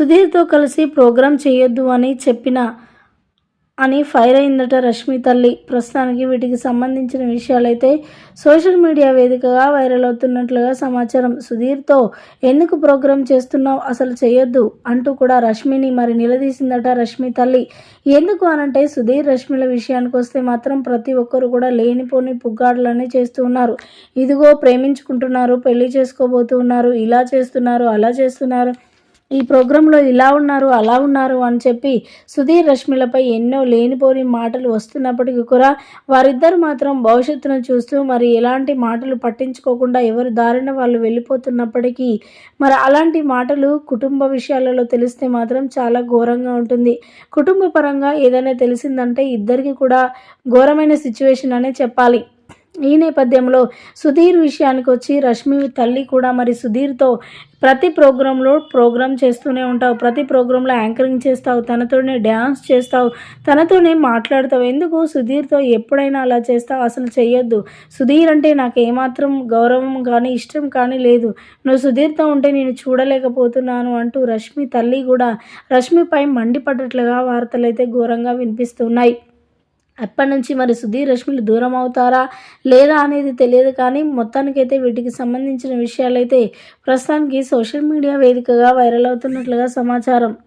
సుధీర్తో కలిసి ప్రోగ్రాం చేయొద్దు అని చెప్పిన అని ఫైర్ అయిందట రష్మి తల్లి. ప్రస్తుతానికి వీటికి సంబంధించిన విషయాలైతే సోషల్ మీడియా వేదికగా వైరల్ అవుతున్నట్లుగా సమాచారం. సుధీర్తో ఎందుకు ప్రోగ్రాం చేస్తున్నావు? అసలు చేయొద్దు అంటూ కూడా రష్మిని మరి నిలదీసిందట రష్మి తల్లి. ఎందుకు అనంటే సుధీర్ రష్మిల విషయానికి వస్తే మాత్రం ప్రతి ఒక్కరు కూడా లేనిపోని పుగ్గాడులనే చేస్తూ ఉన్నారు. ఇదిగో ప్రేమించుకుంటున్నారు పెళ్ళి చేసుకోబోతున్నారు ఇలా చేస్తున్నారు అలా చేస్తున్నారు. ఈ ప్రోగ్రాంలో ఇలా ఉన్నారు అలా ఉన్నారు అని చెప్పి సుధీర్ రష్మిలపై ఎన్నో లేనిపోని మాటలు వస్తున్నప్పటికీ కూడా వారిద్దరు మాత్రం భవిష్యత్తును చూస్తూ మరి ఎలాంటి మాటలు పట్టించుకోకుండా ఎవరు దారిన వాళ్ళు వెళ్ళిపోతున్నప్పటికీ మరి అలాంటి మాటలు కుటుంబ విషయాలలో తెలిస్తే మాత్రం చాలా ఘోరంగా ఉంటుంది. కుటుంబ పరంగా ఏదైనా తెలిసిందంటే ఇద్దరికి కూడా ఘోరమైన సిచ్యువేషన్ అనే చెప్పాలి. ఈ నేపథ్యంలో సుధీర్ విషయానికి వచ్చి రష్మి తల్లి కూడా మరి సుధీర్తో ప్రతి ప్రోగ్రాంలో ప్రోగ్రామ్ చేస్తూనే ఉంటావు. ప్రతి ప్రోగ్రాంలో యాంకరింగ్ చేస్తావు. తనతోనే డ్యాన్స్ చేస్తావు. తనతోనే మాట్లాడతావు. ఎందుకు సుధీర్తో ఎప్పుడైనా అలా చేస్తావు? అసలు చేయొద్దు సుధీర్ అంటే నాకు ఏమాత్రం గౌరవం కానీ ఇష్టం కానీ లేదు. నువ్వు సుధీర్తో ఉంటే నేను చూడలేకపోతున్నాను అంటూ రష్మి తల్లి కూడా రష్మిపై మండిపడ్డట్లుగా వార్తలు అయితే ఘోరంగా వినిపిస్తున్నాయి. అప్పటి నుంచి మరి సుధీర్ రష్మిలు దూరం అవుతారా లేదా అనేది తెలియదు కానీ మొత్తానికైతే వీటికి సంబంధించిన విషయాలైతే ప్రస్తుతానికి సోషల్ మీడియా వేదికగా వైరల్ అవుతున్నట్లుగా సమాచారం.